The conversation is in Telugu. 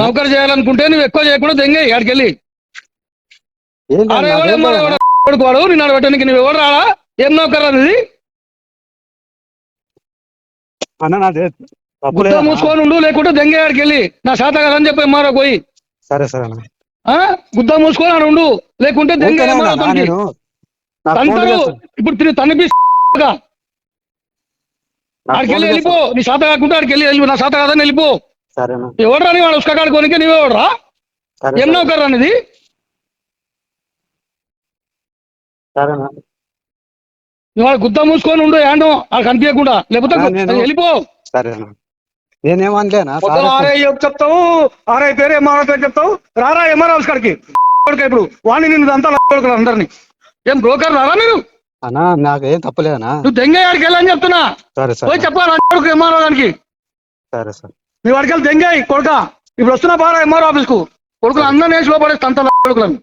నౌకరు చేయాలనుకుంటే నువ్వు ఎక్కువ చేయకుండా దెంగే ఆడికి వెళ్ళి. అదేం కొడుకోవాడు నిన్ను అడగటానికి నువ్వు ఎవడు రాడా? ఏం నౌకరు లేదన్నా. మూసుకొని ఉండు లేకుంటే దెంగే ఆడికి వెళ్ళి. నా శాత కదని చెప్పి మారో పోయి. సరే సరే గుద్ద మూసుకొని ఆడ ఉండు. లేకుంటే దెంగే చేస్తాను. ఇప్పుడు తిరిగి తనిపి నాకు ఆడికి వెళ్ళి వెళ్ళిపో. నీ శాత కాకుంటే ఆడికి వెళ్ళి వెళ్ళిపో. నా శాత కాదని వెళ్ళిపో. సరేనా. ఎవడరా నీ వాడు ఉసుక కాడుకోనికి నువ్వే ఎవడరా సరే ఏం సరే. నౌకరు అనేది సరేనా. నువ్వు గుద్ద మూసుకొని ఉండు ఏండో ఆడ కనిపించకుండా. లేకపోతే వెళ్ళిపో. సరేనా. నేనేమనలేనా ఆర్ఐ చెప్తావు? ఆర్ఐ పేరు ఎంఆర్ఓ పేరు చెప్తావు? రారా ఎంఆర్ఓ హౌస్ కాడికి? ఇప్పుడు. వాణి నిన్ను అంతా అందరినీ. ఏం బ్రోకర్ రారా మీరు అన్నా నాకు ఏం తప్పలేదనా నువ్వు దెంగే ఆడికి వెళ్ళని చెప్తున్నా. సరే సరే. చెప్పాలి కొడుకు ఎంఆర్ఓ దానికి? సరే సరే. నీ వాడికి వెళ్ళి దెంగాయి కొడుక. ఇప్పుడు వస్తున్నా బాగా ఎంఆర్ ఆఫీస్కు కొడుకులు అందరూ వేసి లోపడేస్తా అంత కొడుకులను.